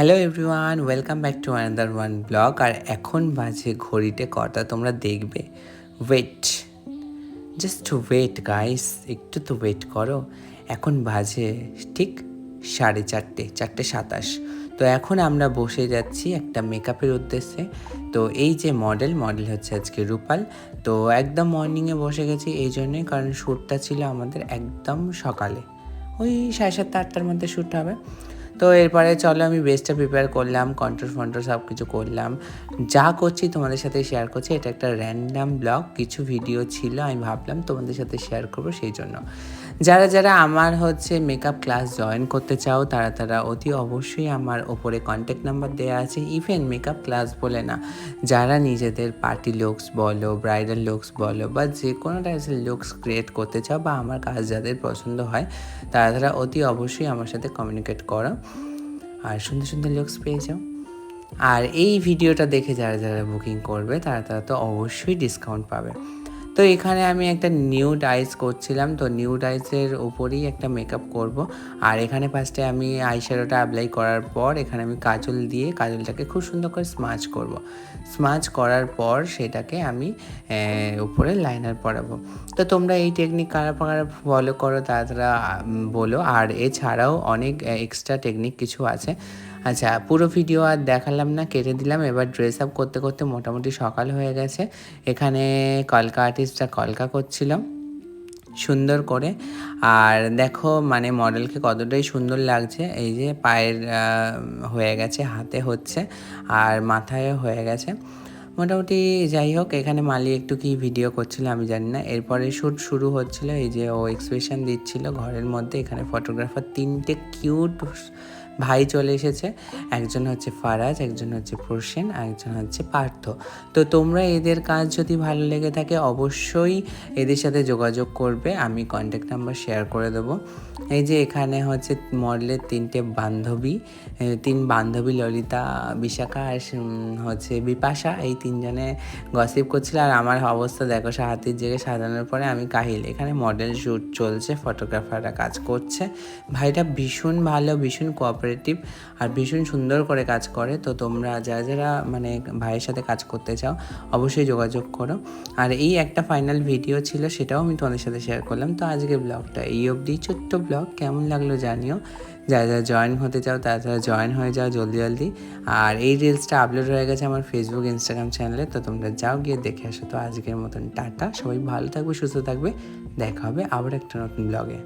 Hello everyone welcome back to another one blog আর এখন বাজে ঘড়িতে কটা তোমরা দেখবে? ওয়েট জাস্ট ওয়েট গাইস একটু তো ওয়েট করো। এখন বাজে ঠিক সাড়ে চারটে চারটে সাতাশ। তো এখন আমরা বসে যাচ্ছি একটা মেকআপের উদ্দেশ্যে। তো এই যে মডেল মডেল হচ্ছে আজকে রূপাল। তো একদম মর্নিংয়ে বসে গেছি এই জন্যই, কারণ শ্যুটটা ছিল আমাদের একদম সকালে। ওই সাড়ে সাতটা, আটটার মধ্যে শ্যুট হবে। তো এরপরে চলো আমি বেস্টটা প্রিপেয়ার করলাম কন্ট্রোল ফন্ট্রোল সব কিছু করলাম। যা করছি তোমাদের সাথে শেয়ার করছি, এটা একটা র্যান্ডাম ব্লগ কিছু ভিডিও ছিল, আমি ভাবলাম তোমাদের সাথে শেয়ার করব সেই জন্য। যারা যারা আমার হচ্ছে মেকআপ ক্লাস জয়েন করতে চাও, তারা তারা অতি অবশ্যই আমার ওপরে কন্ট্যাক্ট নাম্বার দেওয়া আছে। ইভেন মেকআপ ক্লাস বলে না, যারা নিজেদের পার্টি লুকস বলো ব্রাইডাল লুকস বলো, বা যে কোনো টাইপের লুকস ক্রিয়েট করতে চাও, বা আমার কাজ যাদের পছন্দ হয়, তারা তারা অতি অবশ্যই আমার সাথে কমিউনিকেট করো। আর সুন্দর সুন্দর লুকস পেয়ে যাও আর এই ভিডিওটা দেখে যারা যারা বুকিং করবে, তারা তারা তো অবশ্যই ডিসকাউন্ট পাবে। তো এখানে আমি একটা নিউ ডাইস করছিলাম। তো নিউ ডাইসের উপরেই একটা মেকআপ করব। আর এখানে ফার্স্টে আমি আইশ্যাডোটা অ্যাপ্লাই করার পর এখানে আমি কাজল দিয়ে কাজলটাকে খুব সুন্দর করে স্মাচ করব। স্মাচ করার পর সেটাকে আমি উপরে লাইনার পরাবো। তো তোমরা এই টেকনিক কারা কারা ফলো করো তারা বলো। আর এছাড়াও অনেক এক্সট্রা টেকনিক কিছু আছে। আচ্ছা পুরো ভিডিও আর দেখালাম না, কেটে দিলাম। এবার ড্রেস আপ করতে করতে মোটামুটি সকাল হয়ে গেছে। এখানে কলকা আর্টিস্টটা কলকা করছিল সুন্দর করে। আর দেখো মানে মডেলকে কতটাই সুন্দর লাগছে। এই যে পায়ের হয়ে গেছে, হাতে হচ্ছে, আর মাথায় হয়ে গেছে। মোটামুটি যাই হোক, এখানে মালি একটু কি ভিডিও করছিল আমি জানি না। এরপরে শ্যুট শুরু হচ্ছিল, এই যে ও এক্সপ্রেশন দিচ্ছিল ঘরের মধ্যে। এখানে ফটোগ্রাফার তিনটে কিউট ভাই চলে এসেছে। একজন হচ্ছে ফারাজ, একজন হচ্ছে প্রসেন একজন হচ্ছে পার্থ। তো তোমরা এদের কাজ যদি ভালো লেগে থাকে, অবশ্যই এদের সাথে যোগাযোগ করবে। আমি কন্ট্যাক্ট নাম্বার শেয়ার করে দেবো। এই যে এখানে হচ্ছে মডেলের তিনটে বান্ধবী তিন বান্ধবী, ললিতা, বিশাখা আর হচ্ছে বিপাশা। এই তিনজনে গসিপ করছিল। আর আমার অবস্থা দেখো হাতির জেগে সাজানোর পরে আমি কাহিল। এখানে মডেল শ্যুট চলছে ফটোগ্রাফাররা কাজ করছে। ভাইটা ভীষণ ভালো, ভীষণ কোঅপারেটিভ আর ভীষণ সুন্দর করে কাজ করে। তো তোমরা যারা যারা মানে ভাইয়ের সাথে কাজ করতে চাও, অবশ্যই যোগাযোগ করো। আর এই একটা ফাইনাল ভিডিও ছিল, সেটাও আমি তোমাদের সাথে শেয়ার করলাম। তো আজকের ব্লগটা এই অবধি। ছোট্ট ব্লগ কেমন লাগল জানিও। যারা যারা জয়েন হতে চাও, তারা তারা জয়েন হয়ে যাও জলদি জলদি। আর এই রিলসটা আপলোড হয়ে গেছে আমার ফেসবুক ইনস্টাগ্রাম চ্যানেলে তো তোমরা যাও, গিয়ে দেখে আসো। তো আজকের মতন টাটা। সবাই ভালো থাকবে, সুস্থ থাকবে। দেখা হবে আবার একটা নতুন ব্লগে